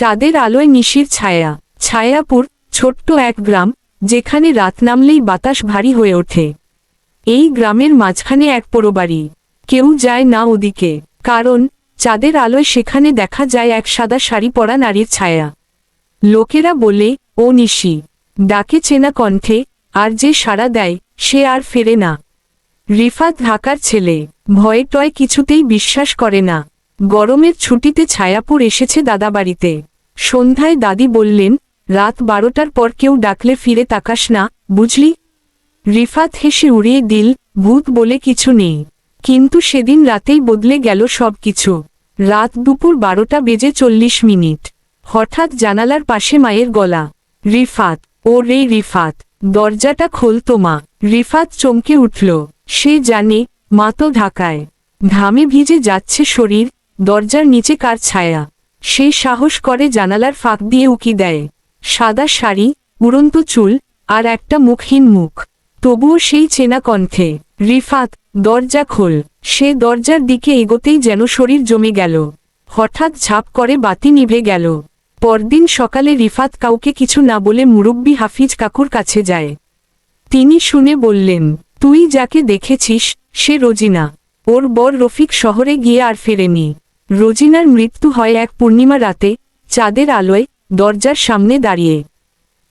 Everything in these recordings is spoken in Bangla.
চাঁদের আলোয় নিশির ছায়া। ছায়াপুর, ছোট্ট এক গ্রাম, যেখানে রাত নামলেই বাতাস ভারী হয়ে ওঠে। এই গ্রামের মাঝখানে এক পোড়োবাড়ি কেউ যায় না ওদিকে, কারণ চাঁদের আলোয় সেখানে দেখা যায় এক সাদা শাড়ি পরা নারীর ছায়া। লোকেরা বলে, ও নিশি। ডাকে চেনা কণ্ঠে, আর যে সাড়া দেয়, সে আর ফেরে না। রিফাত ঢাকার ছেলে, ভয়ে টয় কিছুতেই বিশ্বাস করে না। গরমের ছুটিতে ছায়াপুর এসেছে দাদাবাড়িতে। সন্ধ্যায় দাদি বললেন, রাত বারোটার পর কেউ ডাকলে ফিরে তাকাস না, বুঝলি? রিফাত হেসে উড়িয়ে দিল, ভূত বলে কিছু নেই। কিন্তু সেদিন রাতেই বদলে গেল সব কিছু রাত দুপুর বারোটা বেজে চল্লিশ মিনিট। হঠাৎ জানালার পাশে মায়ের গলা। রিফাত, ও রে রিফাত, দরজাটা খোল তো মা। রিফাত চমকে উঠল। সে জানে, মা তো ঢাকায়। ঘামে ভিজে যাচ্ছে শরীর, দরজার নিচে কার ছায়া? সে সাহস করে জানালার ফাঁক দিয়ে উকি দেয়। সাদা শাড়ি, উড়ন্ত চুল আর একটা মুখহীন মুখ। তবুও সেই চেনা কণ্ঠে, রিফাত, দরজা খোল। সে দরজার দিকে এগোতেই যেন শরীর জমে গেল। হঠাৎ ঝাঁপ করে বাতি নিভে গেল। পরদিন সকালে রিফাত কাউকে কিছু না বলে মুরব্বী হাফিজ কাকুর কাছে যায়। তিনি শুনে বললেন, তুই যাকে দেখেছিস, সে রোজিনা। ওর বর রফিক শহরে গিয়ে আর ফেরেনি। রোজিনার মৃত্যু হয় এক পূর্ণিমা রাতে, চাঁদের আলোয়, দরজার সামনে দাঁড়িয়ে।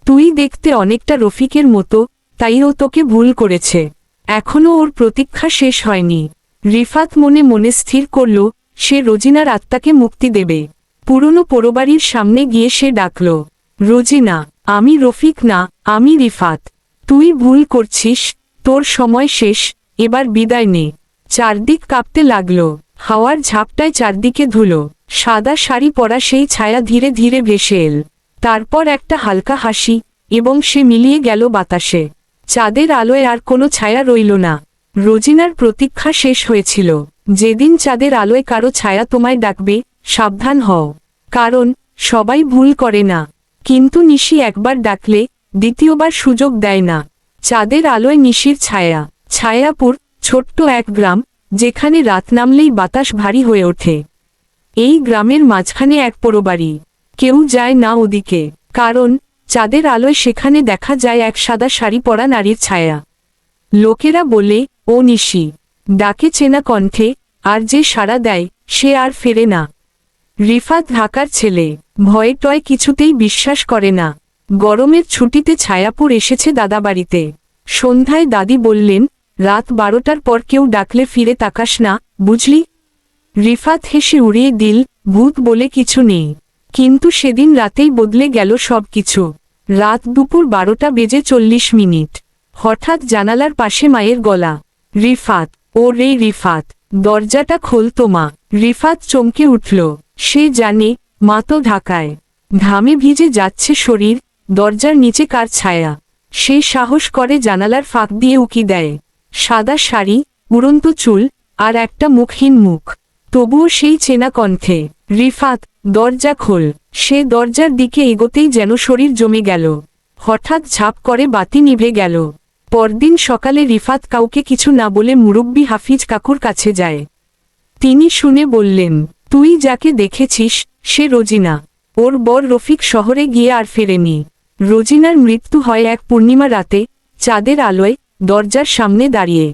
তুই দেখতে অনেকটা রফিকের মতো, তাই ও তোকে ভুল করেছে। এখনও ওর প্রতীক্ষা শেষ হয়নি। রিফাত মনে মনে স্থির করল, সে রোজিনার আত্মাকে মুক্তি দেবে। পুরনো পোড়োবাড়ির সামনে গিয়ে সে ডাকল, রোজিনা, আমি রফিক না, আমি রিফাত। তুই ভুল করছিস, তোর সময় শেষ, এবার বিদায় নে। চারদিক কাঁপতে লাগল। হাওয়ার ঝাপটায় চারদিকে ধুলো। সাদা শাড়ি পরা সেই ছায়া ধীরে ধীরে ভেসে এল। তারপর একটা হালকা হাসি, এবং সে মিলিয়ে গেল বাতাসে। চাঁদের আলোয় আর কোনো ছায়া রইল না। রোজিনার প্রতীক্ষা শেষ হয়েছিল। যেদিন চাঁদের আলোয় কারও ছায়া তোমায় ডাকবে, সাবধান হও। কারণ, সবাই ভুল করে না। কিন্তু নিশি একবার ডাকলে, দ্বিতীয়বার সুযোগ দেয় না। চাঁদের আলোয় নিশির ছায়া। ছায়াপুর, ছোট্ট এক গ্রাম যেখানে রাত নামলেই বাতাস ভারী হয়ে ওঠে। এই গ্রামের মাঝখানে এক পোড়োবাড়ি কেউ যায় না ওদিকে, কারণ চাঁদের আলোয় সেখানে দেখা যায় এক সাদা শাড়ি পরা নারীর ছায়া। লোকেরা বলে, ও নিশি, ডাকে চেনা কণ্ঠে, আর যে সাড়া দেয়, সে আর ফেরে না। রিফাত ঢাকার ছেলে, ভয়ে টয় কিছুতেই বিশ্বাস করে না। গরমের ছুটিতে ছায়াপুর এসেছে দাদাবাড়িতে। সন্ধ্যায় দাদি বললেন রাত বারোটার পর কেউ ডাকলে ফিরে তাকাস না, বুঝলি? রিফাত হেসে উড়িয়ে দিল, ভূত বলে কিছু নেই। কিন্তু সেদিন রাতেই বদলে গেল সব কিছু রাত দুপুর বারোটা বেজে চল্লিশ মিনিট। হঠাৎ জানালার পাশে মায়ের গলা। রিফাত, ও রে রিফাত, দরজাটা খোল তো মা। রিফাত চমকে উঠল। সে জানে, মা তো ঢাকায়। ঘামে ভিজে যাচ্ছে শরীর, দরজার নিচে কার ছায়া। সে সাহস করে জানালার ফাঁক দিয়ে উকি দেয়। সাদা শাড়ি, উড়ন্ত চুল, আর একটা মুখহীন মুখ। তবুও সেই চেনা কণ্ঠে, রিফাত, দরজা খোল। সে দরজার দিকে এগোতেই যেন শরীর জমে গেল। হঠাৎ ঝাঁপ করে বাতি নিভে গেল। পরদিন সকালে রিফাত কাউকে কিছু না বলে মুরব্বী হাফিজ কাকুর কাছে যায়। তিনি শুনে বললেন, তুই যাকে দেখেছিস, সে রোজিনা। ওর বর রফিক শহরে গিয়ে আর ফেরেনি। রোজিনার মৃত্যু হয় এক পূর্ণিমা রাতে, চাঁদের আলোয় দরজার সামনে দাঁড়িয়ে।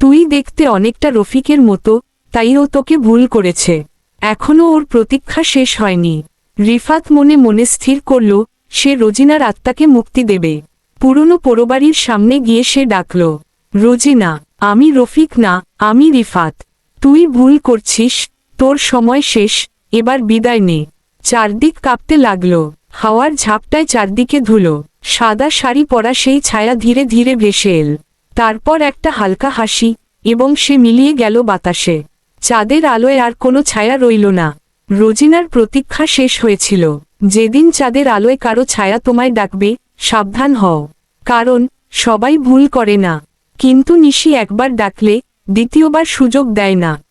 তুই দেখতে অনেকটা রফিকের মতো, তাই ও তোকে ভুল করেছে। এখনও ওর প্রতীক্ষা শেষ হয়নি। রিফাত মনে মনে স্থির করল, সে রোজিনার আত্মাকে মুক্তি দেবে। পুরনো পোড়োবাড়ির সামনে গিয়ে সে ডাকল, রোজিনা, আমি রফিক না, আমি রিফাত। তুই ভুল করছিস, তোর সময় শেষ, এবার বিদায় নে। চারদিক কাঁপতে লাগল, হাওয়ার ঝাপটায় চারদিকে ধুলো। সাদা শাড়ি পরা সেই ছায়া ধীরে ধীরে ভেসে এল। তারপর একটা হালকা হাসি, এবং সে মিলিয়ে গেল বাতাসে। চাঁদের আলোয় আর কোনো ছায়া রইল না। রোজিনার প্রতীক্ষা শেষ হয়েছিল। যেদিন চাঁদের আলোয় কারও ছায়া তোমায় ডাকবে, সাবধান হও। কারণ, সবাই ভুল করে না। কিন্তু নিশি একবার ডাকলে, দ্বিতীয়বার সুযোগ দেয় না।